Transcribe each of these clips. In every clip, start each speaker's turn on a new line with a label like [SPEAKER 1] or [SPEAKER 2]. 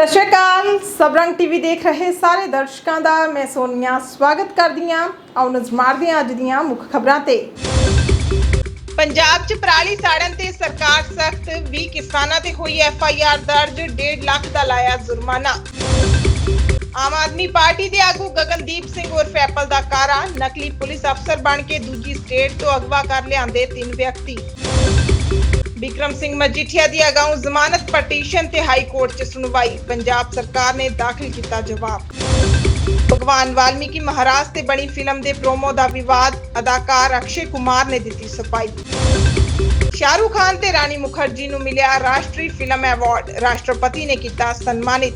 [SPEAKER 1] ਸਤਿ ਸ਼੍ਰੀ ਅਕਾਲ। ਸਬਰੰਗ ਟੀਵੀ ਦੇਖ ਰਹੇ ਸਾਰੇ ਦਰਸ਼ਕਾਂ ਦਾ, ਮੈਂ ਸੋਨੀਆ ਸਵਾਗਤ ਕਰਦੀ ਹਾਂ। ਆਓ ਨਜ਼ਰ ਮਾਰਦੇ ਹਾਂ ਅੱਜ ਦੀਆਂ ਮੁੱਖ ਖਬਰਾਂ ਤੇ। ਪੰਜਾਬ 'ਚ ਪਰਾਲੀ ਸਾੜਨ ਤੇ ਸਰਕਾਰ ਸਖਤ 20 ਕਿਸਾਨਾਂ ਤੇ ਹੋਈ ਐਫ ਆਈ ਆਰ ਦਰਜ 1.5 ਲੱਖ ਦਾ ਲਾਇਆ ਜੁਰਮਾਨਾ। ਆਮ ਆਦਮੀ ਪਾਰਟੀ ਦੇ ਆਗੂ ਗਗਨਦੀਪ ਸਿੰਘ ਉਰਫ ਐਪਲ ਦਾ ਕਾਰਾ, ਨਕਲੀ ਪੁਲਿਸ ਅਫਸਰ ਬਣ ਕੇ ਦੂਜੀ ਸਟੇਟ ਤੋਂ ਅਗਵਾ ਕਰ ਲਿਆਂਦੇ ਤਿੰਨ ਵਿਅਕਤੀ। ਵਿਕਰਮ ਸਿੰਘ ਮਜੀਠੀਆ ਦੀ ਅਗਾਊਂ ਜ਼ਮਾਨਤ ਪਟੀਸ਼ਨ ਤੇ ਹਾਈ ਕੋਰਟ 'ਚ ਸੁਣਵਾਈ। ਪੰਜਾਬ ਸਰਕਾਰ ਨੇ ਦਾਖਲ ਕੀਤਾ ਜਵਾਬ। ਭਗਵਾਨ ਵਾਲਮੀਕੀ ਮਹਾਰਾਜ ਤੇ ਬਣੀ ਫਿਲਮ ਦੇ ਪ੍ਰੋਮੋ ਦਾ ਵਿਵਾਦ, ਅਦਾਕਾਰ ਅਕਸ਼ੇ ਕੁਮਾਰ ਨੇ ਦਿੱਤੀ ਸਫ਼ਾਈ ਸ਼ਾਹਰੂਖ ਖਾਨ ਤੇ ਰਾਣੀ ਮੁਖਰਜੀ ਨੂੰ ਮਿਲਿਆ ਰਾਸ਼ਟਰੀ ਫਿਲਮ ਅਵਾਰਡ ਰਾਸ਼ਟਰਪਤੀ ਨੇ ਕੀਤਾ ਸਨਮਾਨਿਤ।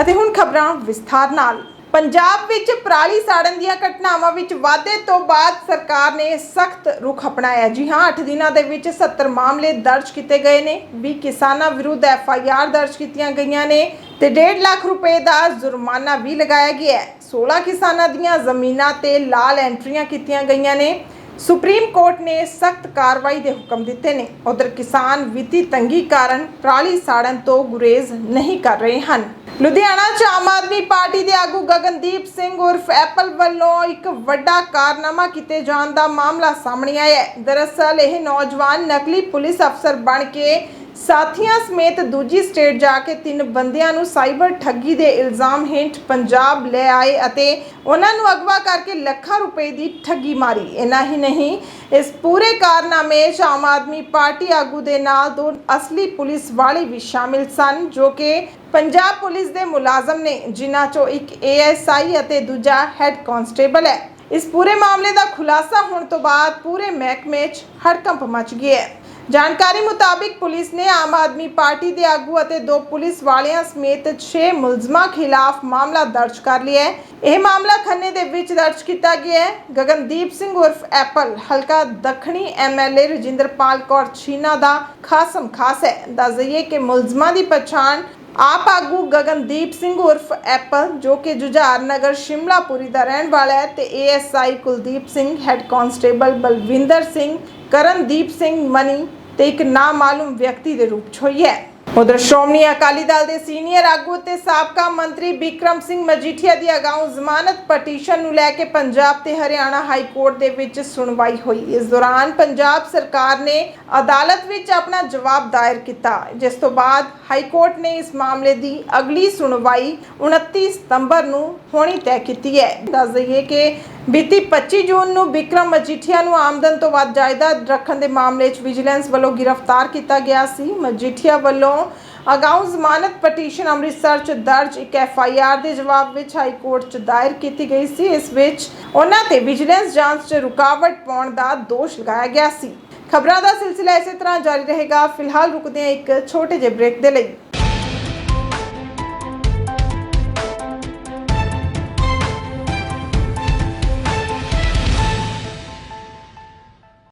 [SPEAKER 1] ਅਤੇ ਹੁਣ ਖਬਰਾਂ ਵਿਸਥਾਰ ਨਾਲ। ਪੰਜਾਬ ਵਿੱਚ ਪਰਾਲੀ ਸਾੜਨ ਦੀਆਂ ਘਟਨਾਵਾਂ ਵਿੱਚ ਵਾਧੇ ਤੋਂ ਬਾਅਦ ਸਰਕਾਰ ਨੇ ਸਖਤ ਰੁਖ ਅਪਣਾਇਆ ਜੀ ਹਾਂ 8 ਦਿਨਾਂ ਦੇ ਵਿੱਚ 70 ਮਾਮਲੇ ਦਰਜ ਕੀਤੇ ਗਏ ਨੇ। 20 ਕਿਸਾਨਾਂ ਵਿਰੁੱਧ ਐਫ ਆਈ ਆਰ ਦਰਜ ਕੀਤੀਆਂ ਗਈਆਂ ਨੇ ਤੇ 1.5 ਲੱਖ ਰੁਪਏ ਦਾ ਜੁਰਮਾਨਾ ਵੀ ਲਗਾਇਆ ਗਿਆ ਹੈ। 16 ਕਿਸਾਨਾਂ ਦੀਆਂ ਜ਼ਮੀਨਾਂ ਤੇ ਲਾਲ ਐਂਟਰੀਆਂ ਕੀਤੀਆਂ ਗਈਆਂ ਨੇ। ਸੁਪਰੀਮ ਕੋਰਟ ਨੇ ਸਖਤ ਕਾਰਵਾਈ ਦੇ ਹੁਕਮ ਦਿੱਤੇ ਨੇ। ਉਧਰ ਕਿਸਾਨ ਵਿੱਤੀ ਤੰਗੀ ਕਾਰਨ ਪਰਾਲੀ ਸਾੜਨ ਤੋਂ ਗੁਰੇਜ਼ ਨਹੀਂ ਕਰ ਰਹੇ ਹਨ। ਲੁਧਿਆਣਾ 'ਚ ਆਮ ਆਦਮੀ ਪਾਰਟੀ ਦੇ ਆਗੂ ਗਗਨਦੀਪ ਸਿੰਘ ਉਰਫ ਐਪਲ ਵੱਲੋਂ ਇੱਕ ਵੱਡਾ ਕਾਰਨਾਮਾ ਕੀਤੇ ਜਾਣ ਦਾ ਮਾਮਲਾ ਸਾਹਮਣੇ ਆਇਆ ਹੈ। ਦਰਅਸਲ ਇਹ ਨੌਜਵਾਨ ਨਕਲੀ ਪੁਲਿਸ ਅਫਸਰ ਬਣ ਕੇ ਸਾਥੀਆਂ ਸਮੇਤ ਦੂਜੀ ਸਟੇਟ ਜਾ ਕੇ ਤਿੰਨ ਬੰਦਿਆਂ ਨੂੰ ਸਾਈਬਰ ਠੱਗੀ ਦੇ ਇਲਜ਼ਾਮ ਹੇਠ ਪੰਜਾਬ ਲੈ ਆਏ ਅਤੇ ਉਹਨਾਂ ਨੂੰ ਅਗਵਾ ਕਰਕੇ ਲੱਖਾਂ ਰੁਪਏ ਦੀ ਠੱਗੀ ਮਾਰੀ। ਇਨਾ ਹੀ ਨਹੀਂ, ਇਸ ਪੂਰੇ ਕਾਰਨਾਮੇ 'ਚ ਆਮ ਆਦਮੀ ਪਾਰਟੀ ਆਗੂ ਦੇ ਨਾਲ ਦੋ ਅਸਲੀ ਪੁਲਿਸ ਵਾਲੇ ਵੀ ਸ਼ਾਮਿਲ ਸਨ, ਜੋ ਕਿ ਪੰਜਾਬ ਪੁਲਿਸ ਦੇ ਮੁਲਾਜ਼ਮ ਨੇ, ਜਿਨ੍ਹਾਂ 'ਚੋਂ ਇੱਕ ਏਐਸਆਈ ਅਤੇ ਦੂਜਾ ਹੈੱਡ ਕਾਂਸਟੇਬਲ ਹੈ। ਇਸ ਪੂਰੇ ਮਾਮਲੇ ਦਾ ਖੁਲਾਸਾ ਹੋਣ ਤੋਂ ਬਾਅਦ ਪੂਰੇ ਮਹਿਕਮੇ 'ਚ ਹੜਕੰਪ ਮਚ ਗਿਆ ਹੈ। ਜਾਣਕਾਰੀ ਮੁਤਾਬਿਕ ਪੁਲਿਸ ਨੇ ਆਮ ਆਦਮੀ ਪਾਰਟੀ ਦੇ ਆਗੂ ਅਤੇ ਦੋ ਪੁਲਿਸ ਵਾਲਿਆਂ ਸਮੇਤ 6 ਮੁਲਜ਼ਮਾਂ ਖਿਲਾਫ ਮਾਮਲਾ ਦਰਜ ਕਰ ਲਿਆ ਹੈ। ਇਹ ਮਾਮਲਾ ਖੰਨੇ ਦੇ ਵਿੱਚ ਦਰਜ ਕੀਤਾ ਗਿਆ ਹੈ। ਗਗਨਦੀਪ ਸਿੰਘ ਉਰਫ ਐਪਲ, ਹਲਕਾ ਦੱਖਣੀ ਐਮਐਲਏ ਰਜਿੰਦਰਪਾਲ ਕੌਰ ਛੀਨਾ ਦਾ ਖਾਸਮ ਖਾਸ ਹੈ। ਦੱਸ ਦਈਏ ਕਿ ਮੁਲਜ਼ਮਾਂ ਦੀ ਪਛਾਣ ਆਪ ਆਗੂ ਗਗਨਦੀਪ ਸਿੰਘ ਉਰਫ ਐਪਲ, ਜੋ ਕਿ ਜੁਝਾਰ ਨਗਰ ਸ਼ਿਮਲਾਪੁਰੀ ਦਾ ਰਹਿਣ ਵਾਲਾ ਹੈ ਤੇ ASI Kuldeep Singh, head constable Balwinder Singh, Karandeep Singh Mani ਤੇ ਇੱਕ ਨਾਮਾਲੂਮ ਵਿਅਕਤੀ ਦੇ ਰੂਪ 'ਚ ਹੋਈ ਹੈ। ਉਧਰ ਸ਼੍ਰੋਮਣੀ ਅਕਾਲੀ ਦਲ ਦੇ ਸੀਨੀਅਰ ਆਗੂ ਤੇ ਸਾਬਕਾ ਮੰਤਰੀ ਵਿਕਰਮ ਸਿੰਘ ਮਜੀਠੀਆ ਦੀ ਅਗਾਊਂ ਜ਼ਮਾਨਤ ਪਟੀਸ਼ਨ ਨੂੰ ਲੈ ਕੇ ਪੰਜਾਬ ਤੇ ਹਰਿਆਣਾ ਹਾਈ ਕੋਰਟ ਦੇ ਵਿੱਚ ਸੁਣਵਾਈ ਹੋਈ। ਇਸ ਦੌਰਾਨ ਪੰਜਾਬ ਸਰਕਾਰ ਨੇ ਅਦਾਲਤ ਵਿੱਚ ਆਪਣਾ ਜਵਾਬ ਦਾਇਰ ਕੀਤਾ, ਜਿਸ ਤੋਂ ਬਾਅਦ ਹਾਈ ਕੋਰਟ ਨੇ ਇਸ ਮਾਮਲੇ ਦੀ ਅਗਲੀ ਸੁਣਵਾਈ 29 ਸਤੰਬਰ ਨੂੰ ਹੋਣੀ ਤੈਅ ਕੀਤੀ ਹੈ। ਦੱਸ ਦਈਏ ਕਿ ਬੀਤੀ 25 ਜੂਨ ਨੂੰ ਵਿਕਰਮ ਮਜੀਠੀਆ ਨੂੰ ਆਮਦਨ ਤੋਂ ਵੱਧ ਜਾਇਦਾਦ ਰੱਖਣ ਦੇ ਮਾਮਲੇ 'ਚ ਵਿਜੀਲੈਂਸ ਵੱਲੋਂ ਗ੍ਰਿਫਤਾਰ ਕੀਤਾ ਗਿਆ ਸੀ। ਮਜੀਠੀਆ ਵੱਲੋਂ ਅਗਾਊਂ ਜ਼ਮਾਨਤ ਪਟੀਸ਼ਨ ਅੰਮ੍ਰਿਤਸਰ 'ਚ ਦਰਜ ਇੱਕ ਐਫ ਆਈ ਆਰ ਦੇ ਜਵਾਬ ਵਿੱਚ ਹਾਈ ਕੋਰਟ 'ਚ ਦਾਇਰ ਕੀਤੀ ਗਈ ਸੀ। ਇਸ ਵਿੱਚ ਉਹਨਾਂ ਤੇ ਵਿਜੀਲੈਂਸ ਜਾਂਚ 'ਚ ਰੁਕਾਵਟ ਪਾਉਣ ਦਾ ਦੋਸ਼ ਲਗਾਇਆ ਗਿਆ ਸੀ। ਖਬਰਾਂ ਦਾ ਸਿਲਸਿਲਾ ਇਸੇ ਤਰ੍ਹਾਂ ਜਾਰੀ ਰਹੇਗਾ। ਫਿਲਹਾਲ ਰੁਕਦੇ ਹਾਂ ਇੱਕ ਛੋਟੇ ਜਿਹੇ ਬ੍ਰੇਕ ਦੇ ਲਈ।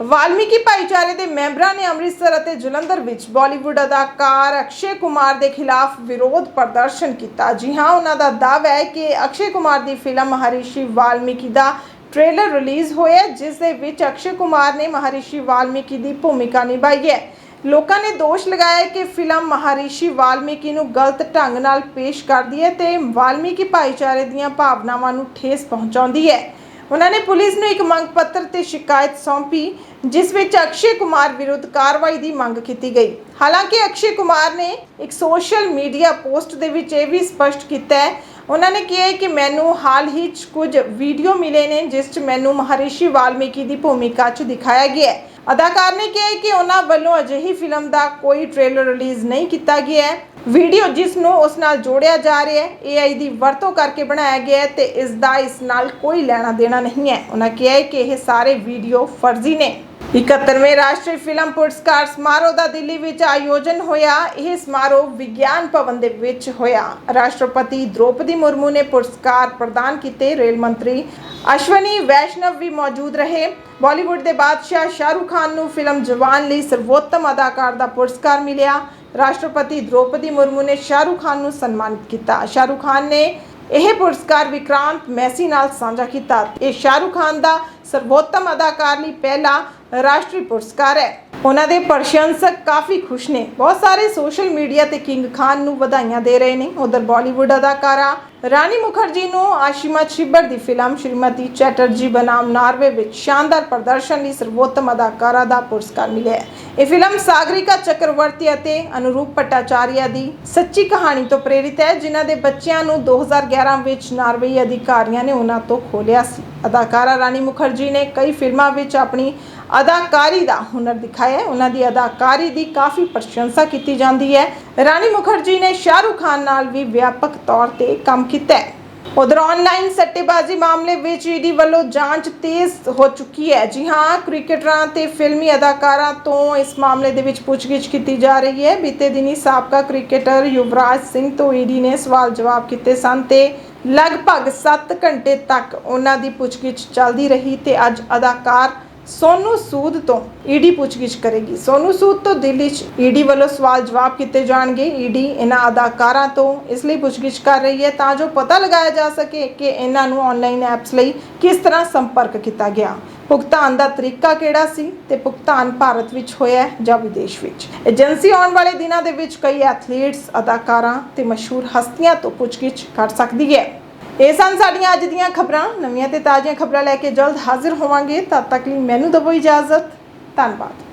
[SPEAKER 1] ਵਾਲਮੀਕੀ ਭਾਈਚਾਰੇ ਦੇ ਮੈਂਬਰਾਂ ਨੇ ਅੰਮ੍ਰਿਤਸਰ ਅਤੇ ਜਲੰਧਰ ਵਿੱਚ ਬਾਲੀਵੁੱਡ ਅਦਾਕਾਰ ਅਕਸ਼ੇ ਕੁਮਾਰ ਦੇ ਖਿਲਾਫ ਵਿਰੋਧ ਪ੍ਰਦਰਸ਼ਨ ਕੀਤਾ। ਜੀ ਹਾਂ, ਉਹਨਾਂ ਦਾ ਦਾਅਵਾ ਹੈ ਕਿ ਅਕਸ਼ੇ ਕੁਮਾਰ ਦੀ ਫਿਲਮ ਮਹਰਿਸ਼ੀ ਵਾਲਮੀਕੀ ਦਾ ਟ੍ਰੇਲਰ ਰਿਲੀਜ਼ ਹੋਇਆ ਜਿਸ ਦੇ ਵਿੱਚ ਅਕਸ਼ੇ ਕੁਮਾਰ ਨੇ ਮਹਰਿਸ਼ੀ ਵਾਲਮੀਕੀ ਦੀ ਭੂਮਿਕਾ ਨਿਭਾਈ ਹੈ। ਲੋਕਾਂ ਨੇ ਦੋਸ਼ ਲਗਾਇਆ ਕਿ ਫਿਲਮ ਮਹਾਰਿਸ਼ੀ ਵਾਲਮੀਕੀ ਨੂੰ ਗਲਤ ਢੰਗ ਨਾਲ ਪੇਸ਼ ਕਰਦੀ ਹੈ ਤੇ ਵਾਲਮੀਕੀ ਭਾਈਚਾਰੇ ਦੀਆਂ ਭਾਵਨਾਵਾਂ ਨੂੰ ਠੇਸ ਪਹੁੰਚਾਉਂਦੀ ਹੈ। ਉਹਨਾਂ ਨੇ ਪੁਲਿਸ ਨੂੰ ਇੱਕ ਮੰਗ ਪੱਤਰ ਤੇ ਸ਼ਿਕਾਇਤ ਸੌਂਪੀ, ਜਿਸ ਵਿੱਚ ਅਕਸ਼ੇ ਕੁਮਾਰ ਵਿਰੁੱਧ ਕਾਰਵਾਈ ਦੀ ਮੰਗ ਕੀਤੀ ਗਈ। ਹਾਲਾਂਕਿ ਅਕਸ਼ੇ ਕੁਮਾਰ ਨੇ ਇੱਕ ਸੋਸ਼ਲ ਮੀਡੀਆ ਪੋਸਟ ਦੇ ਵਿੱਚ ਇਹ ਵੀ ਸਪਸ਼ਟ ਕੀਤਾ ਹੈ। ਉਹਨਾਂ ਨੇ ਕਿਹਾ ਕਿ ਮੈਨੂੰ ਹਾਲ ਹੀ 'ਚ ਕੁਝ ਵੀਡੀਓ ਮਿਲੇ ਨੇ, ਜਿਸ 'ਚ ਮੈਨੂੰ ਮਹਰਿਸ਼ੀ ਵਾਲਮੀਕੀ ਦੀ ਭੂਮਿਕਾ 'ਚ ਦਿਖਾਇਆ ਗਿਆ ਹੈ। ਅਦਾਕਾਰ ਨੇ ਕਿਹਾ ਕਿ ਉਹਨਾਂ ਵੱਲੋਂ ਅਜਿਹੀ ਫਿਲਮ ਦਾ ਕੋਈ ਟ੍ਰੇਲਰ ਰਿਲੀਜ਼ ਨਹੀਂ ਕੀਤਾ ਗਿਆ ਹੈ। ਵੀਡੀਓ ਜਿਸ ਨੂੰ ਉਸ ਨਾਲ ਜੋੜਿਆ ਜਾ ਰਿਹਾ ਹੈ AI ਦੀ ਵਰਤੋਂ ਕਰਕੇ ਬਣਾਇਆ ਗਿਆ ਹੈ ਤੇ ਇਸ ਦਾ ਇਸ ਨਾਲ ਕੋਈ ਲੈਣਾ ਦੇਣਾ ਨਹੀਂ ਹੈ। ਉਹਨਾਂ ਕਿਹਾ ਹੈ ਕਿ ਇਹ ਸਾਰੇ ਵੀਡੀਓ ਫਰਜ਼ੀ ਨੇ। 71ਵੇਂ ਰਾਸ਼ਟਰੀ ਫਿਲਮ ਪੁਰਸਕਾਰ ਸਮਾਰੋਹ ਦਾ ਦਿੱਲੀ ਵਿੱਚ ਆਯੋਜਨ ਹੋਇਆ। ਇਹ ਸਮਾਰੋਹ ਵਿਗਿਆਨ ਭਵਨ ਦੇ ਵਿੱਚ ਹੋਇਆ। ਰਾਸ਼ਟਰਪਤੀ ਦ੍ਰੋਪਦੀ ਮੁਰਮੂ ਨੇ ਪੁਰਸਕਾਰ ਪ੍ਰਦਾਨ ਕੀਤੇ। ਰੇਲ ਮੰਤਰੀ ਅਸ਼ਵਨੀ ਵੈਸ਼ਨਵ ਵੀ ਮੌਜੂਦ ਰਹੇ। ਬਾਲੀਵੁੱਡ ਦੇ ਬਾਦਸ਼ਾਹ ਸ਼ਾਹਰੁਖ ਖਾਨ ਨੂੰ ਫਿਲਮ ਜਵਾਨ ਲਈ ਸਰਵੋਤਮ ਅਦਾਕਾਰ ਦਾ ਪੁਰਸਕਾਰ ਮਿਲਿਆ। ਰਾਸ਼ਟਰਪਤੀ ਦ੍ਰੋਪਦੀ ਮੁਰਮੂ ਨੇ ਸ਼ਾਹਰੁਖ ਖਾਨ ਨੂੰ ਸਨਮਾਨਿਤ ਕੀਤਾ। ਸ਼ਾਹਰੁਖ ਖਾਨ ਨੇ ਇਹ ਪੁਰਸਕਾਰ ਵਿਕਰਾਂਤ ਮੈਸੀ ਨਾਲ ਸਾਂਝਾ ਕੀਤਾ। ਇਹ ਸ਼ਾਹਰੁਖ ਖਾਨ ਦਾ ਸਰਵੋਤਮ ਅਦਾਕਾਰ ਲਈ ਪਹਿਲਾ ਰਾਸ਼ਟਰੀ ਪੁਰਸਕਾਰ ਹੈ। ਉਹਨਾਂ ਦੇ ਪ੍ਰਸ਼ੰਸਕ ਕਾਫੀ ਖੁਸ਼ ਨੇ। ਬਹੁਤ ਸਾਰੇ ਸੋਸ਼ਲ ਮੀਡੀਆ ਤੇ ਕਿੰਗ ਖਾਨ ਨੂੰ ਵਧਾਈਆਂ ਦੇ ਰਹੇ ਨੇ। ਉਧਰ ਬਾਲੀਵੁੱਡ ਅਦਾਕਾਰਾ ਰਾਣੀ ਮੁਖਰਜੀ ਨੂੰ ਆਸ਼ਿਮਾ ਛਿੱਬਰ ਦੀ ਫਿਲਮ ਸ਼੍ਰੀਮਤੀ ਚੈਟਰਜੀ ਬਨਾਮ ਨਾਰਵੇ ਵਿੱਚ ਸ਼ਾਨਦਾਰ ਪ੍ਰਦਰਸ਼ਨ ਲਈ ਸਰਵੋਤਮ ਅਦਾਕਾਰਾ ਦਾ ਪੁਰਸਕਾਰ ਮਿਲਿਆ ਹੈ। ਇਹ ਫਿਲਮ ਸਾਗਰਿਕਾ ਚੱਕਰਵਰਤੀ ਅਤੇ ਅਨੁਰੂਪ ਭੱਟਾਚਾਰੀਆ ਦੀ ਸੱਚੀ ਕਹਾਣੀ ਤੋਂ ਪ੍ਰੇਰਿਤ ਹੈ, ਜਿਨ੍ਹਾਂ ਦੇ ਬੱਚਿਆਂ ਨੂੰ 2011 ਵਿੱਚ ਨਾਰਵੇਈ ਅਧਿਕਾਰੀਆਂ ਨੇ ਉਹਨਾਂ ਤੋਂ ਖੋਲਿਆ ਸੀ। ਅਦਾਕਾਰਾ ਰਾਣੀ ਮੁਖਰਜੀ ਨੇ ਕਈ ਫਿਲਮਾਂ ਵਿੱਚ ਆਪਣੀ ਅਦਾਕਾਰੀ ਦਾ ਹੁਨਰ ਦਿਖਾਇਆ ਹੈ। ਉਹਨਾਂ ਦੀ ਅਦਾਕਾਰੀ ਦੀ ਕਾਫੀ ਪ੍ਰਸ਼ੰਸਾ ਕੀਤੀ ਜਾਂਦੀ ਹੈ। ਰਾਣੀ ਮੁਖਰਜੀ ਨੇ ਸ਼ਾਹਰੁਖ ਖਾਨ ਨਾਲ ਵੀ ਵਿਆਪਕ ਤੌਰ ਤੇ ਕੰਮ ਕੀਤਾ ਹੈ। ਉਧਰ ਆਨਲਾਈਨ ਸੱਟੇਬਾਜ਼ੀ ਮਾਮਲੇ ਵਿੱਚ ਈਡੀ ਵੱਲੋਂ ਜਾਂਚ ਤੇਜ਼ ਹੋ ਚੁੱਕੀ ਹੈ। ਜੀ ਹਾਂ, ਕ੍ਰਿਕਟਰਾਂ ਤੇ ਫਿਲਮੀ ਅਦਾਕਾਰਾਂ ਤੋਂ ਇਸ ਮਾਮਲੇ ਦੇ ਵਿੱਚ ਪੁੱਛਗਿੱਛ ਕੀਤੀ ਜਾ ਰਹੀ ਹੈ। ਬੀਤੇ ਦਿਨੀ ਸਾਬਕਾ ਕ੍ਰਿਕਟਰ ਯੁਵਰਾਜ ਸਿੰਘ ਤੋਂ ਈਡੀ ਨੇ ਸਵਾਲ ਜਵਾਬ ਕੀਤੇ ਸਨ ਤੇ ਲਗਭਗ 7 ਘੰਟੇ ਤੱਕ ਉਹਨਾਂ ਦੀ ਪੁੱਛਗਿੱਛ ਚੱਲਦੀ ਰਹੀ ਤੇ ਅੱਜ ਅਦਾਕਾਰ ਸੋਨੂ ਸੂਦ ਤੋਂ ਈਡੀ ਪੁੱਛਗਿੱਛ ਕਰੇਗੀ। ਸੋਨੂ ਸੂਦ ਤੋਂ ਦਿੱਲੀ 'ਚ ਈਡੀ ਵੱਲੋਂ ਸਵਾਲ ਜਵਾਬ ਕੀਤੇ ਜਾਣਗੇ। ਈਡੀ ਇਹਨਾਂ ਅਦਾਕਾਰਾਂ ਤੋਂ ਇਸ ਲਈ ਪੁੱਛਗਿੱਛ ਕਰ ਰਹੀ ਹੈ ਤਾਂ ਜੋ ਪਤਾ ਲਗਾਇਆ ਜਾ ਸਕੇ ਕਿ ਇਹਨਾਂ ਨੂੰ ਆਨਲਾਈਨ ਐਪਸ ਲਈ ਕਿਸ ਤਰ੍ਹਾਂ ਸੰਪਰਕ ਕੀਤਾ ਗਿਆ। ਭੁਗਤਾਨ ਦਾ ਤਰੀਕਾ ਕਿਹੜਾ ਸੀ ਤੇ ਭੁਗਤਾਨ ਭਾਰਤ ਵਿੱਚ ਹੋਇਆ ਹੈ ਜਾਂ ਵਿਦੇਸ਼ ਵਿੱਚ? ਏਜੰਸੀ ਆਉਣ ਵਾਲੇ ਦਿਨਾਂ ਦੇ ਵਿੱਚ ਕਈ ਐਥਲੀਟਸ ਅਦਾਕਾਰਾਂ ਤੇ ਮਸ਼ਹੂਰ ਹਸਤੀਆਂ ਤੋਂ ਪੁੱਛਗਿੱਛ ਕਰ ਸਕਦੀ ਹੈ। ਇਹ ਸਨ ਸਾਡੀਆਂ ਅੱਜ ਦੀਆਂ ਖਬਰਾਂ। ਨਵੀਆਂ ਤੇ ਤਾਜ਼ੀਆਂ ਖਬਰਾਂ ਲੈ ਕੇ ਜਲਦ ਹਾਜ਼ਰ ਹੋਵਾਂਗੇ। ਤਦ ਤੱਕ ਲਈ ਮੈਨੂੰ ਦਿਓ ਇਜਾਜ਼ਤ। ਧੰਨਵਾਦ।